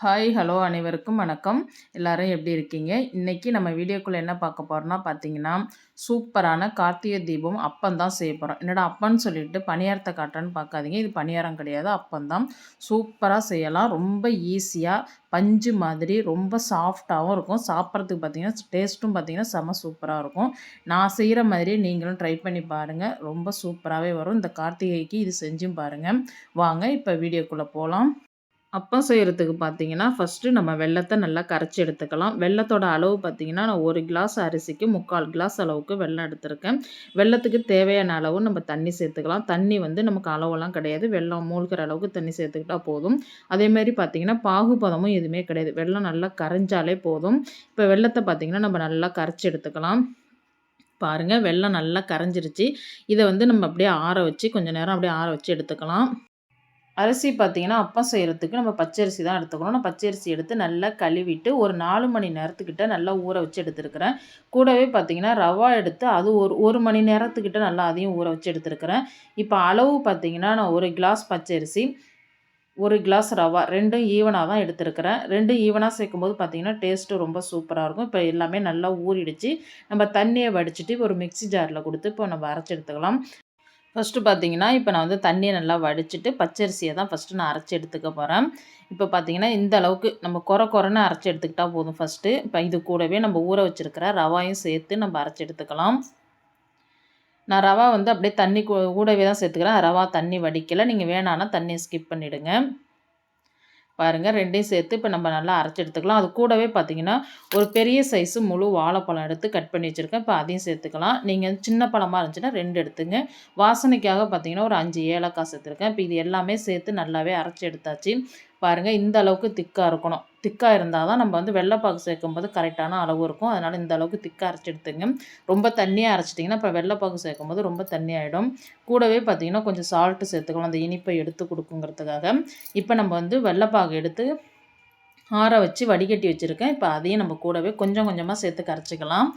Hi hello அனைவருக்கும் வணக்கம். எல்லாரும் எப்படி இருக்கீங்க? இன்றைக்கி நம்ம வீடியோக்குள்ளே என்ன பார்க்க போகிறோம்னா பார்த்தீங்கன்னா சூப்பரான கார்த்திகை தீபம் அப்பந்தான் செய்ய போகிறோம் என்னடா அப்பன்னு சொல்லிட்டு பணியாரத்தை காட்டுறேன்னு பார்க்காதீங்க. இது பணியாரம் கிடையாது அப்பந்தான் சூப்பராக செய்யலாம். ரொம்ப ஈஸியாக பஞ்சு மாதிரி ரொம்ப சாஃப்டாகவும் இருக்கும். சாப்பிட்றதுக்கு பார்த்தீங்கன்னா டேஸ்ட்டும் பார்த்தீங்கன்னா செம சூப்பராக இருக்கும். நான் செய்கிற மாதிரி நீங்களும் ட்ரை பண்ணி பாருங்கள் ரொம்ப சூப்பராகவே வரும். இந்த கார்த்திகைக்கு இது செஞ்சும் பாருங்கள் வாங்க இப்போ வீடியோக்குள்ளே போகலாம் அப்பம் செய்கிறதுக்கு பார்த்தீங்கன்னா ஃபஸ்ட்டு நம்ம வெள்ளத்தை நல்லா கரைச்சி எடுத்துக்கலாம். வெள்ளத்தோட அளவு பார்த்திங்கன்னா நான் ஒரு கிளாஸ் அரிசிக்கு முக்கால் கிளாஸ் அளவுக்கு வெள்ளம் எடுத்திருக்கேன். வெள்ளத்துக்கு தேவையான அளவு நம்ம தண்ணி சேர்த்துக்கலாம். தண்ணி வந்து நமக்கு அளவெல்லாம் கிடையாது. வெள்ளம் மூழ்கிற அளவுக்கு தண்ணி சேர்த்துக்கிட்டால் போதும். அதேமாதிரி பார்த்திங்கன்னா பாகுபதமும் எதுவுமே கிடையாது. வெள்ளம் நல்லா கரைஞ்சாலே போதும். இப்போ வெள்ளத்தை பார்த்திங்கன்னா நம்ம நல்லா கரைச்சி எடுத்துக்கலாம். பாருங்கள் வெள்ளம் நல்லா கரைஞ்சிருச்சு. இதை வந்து நம்ம அப்படியே ஆற வச்சு கொஞ்சம் நேரம் அப்படியே ஆற வச்சு எடுத்துக்கலாம். அரிசி பார்த்திங்கன்னா அப்பம் செய்கிறதுக்கு நம்ம பச்சரிசி தான் எடுத்துக்கணும். நான் பச்சரிசி எடுத்து நல்லா கழுவிட்டு ஒரு நாலு மணி நேரத்துக்கிட்ட நல்லா ஊற வச்சு எடுத்துருக்கிறேன். கூடவே பார்த்திங்கன்னா ரவா எடுத்து அது ஒரு ஒரு மணி நேரத்துக்கிட்ட நல்லா அதையும் ஊற வச்சு எடுத்துருக்கிறேன். இப்போ அளவு பார்த்திங்கன்னா நான் ஒரு கிளாஸ் பச்சரிசி ஒரு கிளாஸ் ரவா ரெண்டும் ஈவனாக தான் எடுத்துருக்கிறேன். ரெண்டும் ஈவனாக சேர்க்கும்போது பார்த்திங்கன்னா டேஸ்ட்டு ரொம்ப சூப்பராக இருக்கும். இப்போ எல்லாமே நல்லா ஊறிடுச்சு. நம்ம தண்ணியை வடிச்சிட்டு ஒரு மிக்சி ஜாரில் கொடுத்து இப்போ நம்ம அரைச்சி எடுத்துக்கலாம். ஃபஸ்ட்டு பார்த்தீங்கன்னா இப்போ நான் வந்து தண்ணியை நல்லா வடிச்சிட்டு பச்சரிசியை தான் ஃபஸ்ட்டு நான் அரைச்சி எடுத்துக்க போகிறேன் இப்போ பார்த்தீங்கன்னா இந்த அளவுக்கு நம்ம குறை குறைன்னு அரைச்சி எடுத்துக்கிட்டால் போதும் ஃபஸ்ட்டு இப்போ இது கூடவே நம்ம ஊற வச்சுருக்கிற ரவாயும் சேர்த்து நம்ம அரைச்சி எடுத்துக்கலாம். நான் ரவா வந்து அப்படியே தண்ணி கூடவே தான் சேர்த்துக்கிறேன். ரவா தண்ணி வடிக்கலை. நீங்கள் வேணான்னா தண்ணியை ஸ்கிப் பண்ணிவிடுங்க பாருங்கள் ரெண்டையும் சேர்த்து இப்போ நம்ம நல்லா அரைச்சி எடுத்துக்கலாம். அது கூடவே பார்த்தீங்கன்னா ஒரு பெரிய சைஸு முழு வாழைப்பழம் எடுத்து கட் பண்ணி வச்சுருக்கேன். இப்போ அதையும் சேர்த்துக்கலாம். நீங்கள் சின்ன பழமாக இருந்துச்சுன்னா ரெண்டு எடுத்துங்க. வாசனைக்காக பார்த்தீங்கன்னா ஒரு அஞ்சு ஏலக்காய் சேர்த்துருக்கேன். இப்போ இது எல்லாமே சேர்த்து நல்லாவே அரைச்சி எடுத்தாச்சு. பாருங்கள் இந்த அளவுக்கு திக்காக இருக்கணும். திக்காக இருந்தால் தான் நம்ம வந்து வெள்ளைப்பாகு சேர்க்கும்போது கரெக்டான அளவு இருக்கும். அதனால் இந்த அளவுக்கு திக்காக அரைச்சி எடுத்துங்க. ரொம்ப தண்ணியாக அரைச்சிட்டிங்கன்னா இப்போ வெள்ளைப்பாகு சேர்க்கும்போது ரொம்ப தண்ணி ஆகிடும் கூடவே பார்த்திங்கன்னா கொஞ்சம் சால்ட்டு சேர்த்துக்கலாம். அந்த இனிப்பை எடுத்து கொடுக்குங்கிறதுக்காக. இப்போ நம்ம வந்து வெள்ளைப்பாகு எடுத்து ஆற வச்சு வடிகட்டி வச்சுருக்கேன். இப்போ அதையும் நம்ம கூடவே கொஞ்சம் கொஞ்சமாக சேர்த்து கரைச்சிக்கலாம்.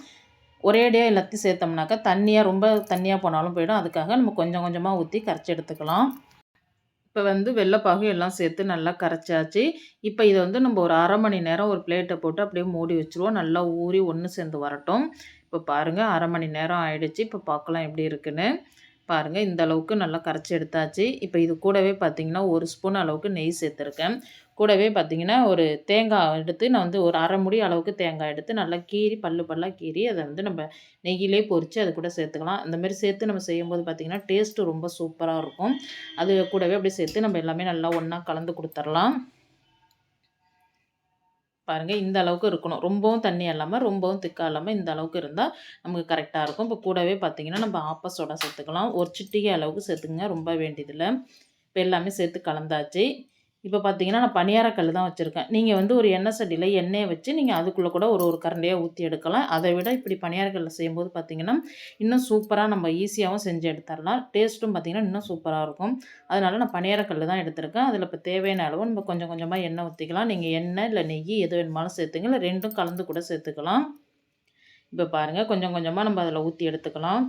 ஒரேடியாக எல்லாத்தையும் சேர்த்தோம்னாக்கா தண்ணியாக ரொம்ப தண்ணியாக போனாலும் போயிடும். அதுக்காக நம்ம கொஞ்சம் கொஞ்சமாக ஊற்றி கரைச்சி எடுத்துக்கலாம். இப்போ வந்து வெள்ளைப்பாகு எல்லாம் சேர்த்து நல்லா கரைச்சாச்சு. இப்போ இதை வந்து நம்ம ஒரு அரை மணி நேரம் ஒரு பிளேட்டை போட்டு அப்படியே மூடி வச்சுருவோம். நல்லா ஊறி ஒன்று சேர்ந்து வரட்டும். இப்போ பாருங்கள் அரை மணி நேரம் ஆயிடுச்சு. இப்போ பார்க்கலாம் எப்படி இருக்குன்னு. பாருங்கள் இந்த அளவுக்கு நல்லா கரைச்சி எடுத்தாச்சு. இப்போ இது கூடவே பார்த்திங்கன்னா ஒரு ஸ்பூன் அளவுக்கு நெய் சேர்த்துருக்கேன். கூடவே பார்த்திங்கன்னா ஒரு தேங்காய் எடுத்து நான் வந்து ஒரு அரை முடி அளவுக்கு தேங்காய் எடுத்து நல்லா கீறி பல்லு பல்லாக கீறி அதை வந்து நம்ம நெய்யிலே பொறித்து அது கூட சேர்த்துக்கலாம். அந்தமாரி சேர்த்து நம்ம செய்யும்போது பார்த்திங்கன்னா டேஸ்ட்டு ரொம்ப சூப்பராக இருக்கும். அது கூடவே அப்படியே சேர்த்து நம்ம எல்லாமே நல்லா ஒன்றா கலந்து கொடுத்துர்லாம் பாருங்கள் இந்த அளவுக்கு இருக்கணும். ரொம்பவும் தண்ணி இல்லாமல் ரொம்பவும் திக்காக இல்லாமல் இந்த அளவுக்கு இருந்தால் நமக்கு கரெக்டாக இருக்கும். இப்போ கூடவே பார்த்திங்கன்னா நம்ம ஆப்ப சோடா சேர்த்துக்கலாம். ஒரு சிட்டிகை அளவுக்கு சேர்த்துங்க ரொம்ப வேண்டியதில்லை. இப்போ எல்லாமே சேர்த்து கலந்தாச்சு. இப்போ பார்த்தீங்கன்னா நான் பணியாரக்கல் தான் வச்சுருக்கேன். நீங்கள் வந்து ஒரு எண்ணெய் சட்டியில் எண்ணெயை வச்சு நீங்கள் அதுக்குள்ளே கூட ஒரு ஒரு கரண்டியாக ஊற்றி எடுக்கலாம். அதை விட இப்படி பணியாரக்கல்லில் செய்யும்போது பார்த்திங்கன்னா இன்னும் சூப்பராக நம்ம ஈஸியாகவும் செஞ்சு எடுத்துடலாம் டேஸ்ட்டும் பார்த்திங்கன்னா இன்னும் சூப்பராக இருக்கும். அதனால் நான் பணியாரக்கல் தான் எடுத்திருக்கேன். அதில் இப்போ தேவையான அளவு நம்ம கொஞ்சம் கொஞ்சமாக எண்ணெய் ஊற்றிக்கலாம் நீங்கள் எண்ணெய் இல்லை நெய் எது வேணுமாலும் சேர்த்துங்க இல்லை ரெண்டும் கலந்து கூட சேர்த்துக்கலாம். இப்போ பாருங்கள் கொஞ்சம் கொஞ்சமாக நம்ம அதில் ஊற்றி எடுத்துக்கலாம்.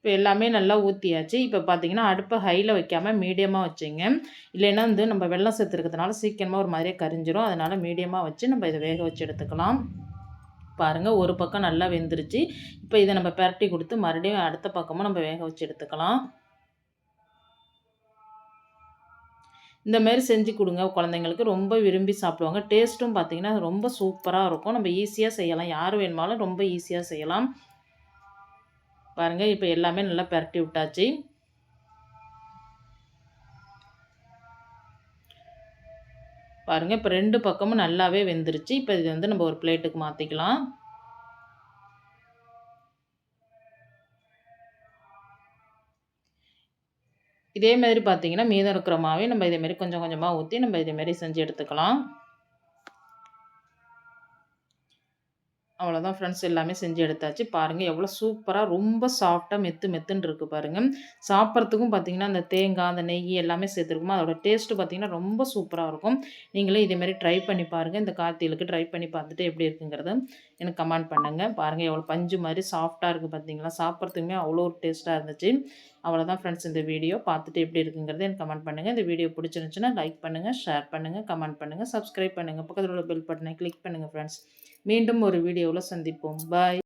இப்போ எல்லாமே நல்லா ஊற்றியாச்சு இப்போ பார்த்தீங்கன்னா அடுப்பை ஹையில் வைக்காமல் மீடியமாக வச்சுங்க. இல்லைன்னா வந்து நம்ம வெள்ளம் சேர்த்துருக்கிறதுனால சீக்கிரமாக ஒரு மாதிரியே கரிஞ்சிரும். அதனால் மீடியமாக வச்சு நம்ம இதை வேக வச்சு எடுத்துக்கலாம். பாருங்கள் ஒரு பக்கம் நல்லா வெந்துருச்சு. இப்போ இதை நம்ம பரட்டி கொடுத்து மறுபடியும் அடுத்த பக்கமும் நம்ம வேக வச்சு எடுத்துக்கலாம். இந்த மாதிரி செஞ்சு கொடுங்க. குழந்தைங்களுக்கு ரொம்ப விரும்பி சாப்பிடுவாங்க. டேஸ்ட்டும் பார்த்திங்கன்னா ரொம்ப சூப்பராக இருக்கும். நம்ம ஈஸியாக செய்யலாம். யார் வேணுமாலும் ரொம்ப ஈஸியாக செய்யலாம். பாருங்கள் இப்போ எல்லாமே நல்லா பரட்டி விட்டாச்சு. பாருங்கள் இப்போ ரெண்டு பக்கமும் நல்லாவே வெந்துருச்சு. இப்போ இது வந்து நம்ம ஒரு பிளேட்டுக்கு மாற்றிக்கலாம் இதே மாதிரி பார்த்தீங்கன்னா மீதம் இருக்கிற மாவே நம்ம இதேமாரி கொஞ்சம் கொஞ்சமாக ஊற்றி நம்ம இதேமாரி செஞ்சு எடுத்துக்கலாம். அவ்வளோதான் ஃப்ரெண்ட்ஸ் எல்லாமே செஞ்சு எடுத்தாச்சு. பாருங்கள் எவ்வளோ சூப்பராக ரொம்ப சாஃப்டாக மெத்து மெத்துன்னு இருக்குது பாருங்கள் சாப்பிட்றதுக்கும் பார்த்திங்கன்னா அந்த தேங்காய் அந்த நெய் எல்லாமே சேர்த்துருக்குமோ? அதோட டேஸ்ட்டு பார்த்திங்கன்னா ரொம்ப சூப்பராக இருக்கும். நீங்களே இதேமாரி ட்ரை பண்ணி பாருங்கள் இந்த கார்த்திகளுக்கு ட்ரை பண்ணி பார்த்துட்டு எப்படி இருக்குங்கிறத எனக்கு கமெண்ட் பண்ணுங்கள் பாருங்கள் எவ்வளோ பஞ்சு மாதிரி சாஃப்டாக இருக்குது பார்த்தீங்களா சாப்பிட்றதுக்குமே அவ்வளோ ஒரு டேஸ்ட்டாக இருந்துச்சு. அவ்வளோதான் ஃப்ரெண்ட்ஸ் இந்த வீடியோ பார்த்துட்டு எப்படி இருக்குங்கிறத எனக்கு கமெண்ட் பண்ணுங்கள் இந்த வீடியோ பிடிச்சிருந்துச்சுன்னா லைக் பண்ணுங்கள் ஷேர் பண்ணுங்கள் கமெண்ட் பண்ணுங்கள் சப்ஸ்கிரைப் பண்ணுங்கள் பக்கத்தில் உள்ள பெல் பட்டனை கிளிக் பண்ணுங்கள் ஃப்ரெண்ட்ஸ் மீண்டும் ஒரு வீடியோவில் சந்திப்போம். பாய்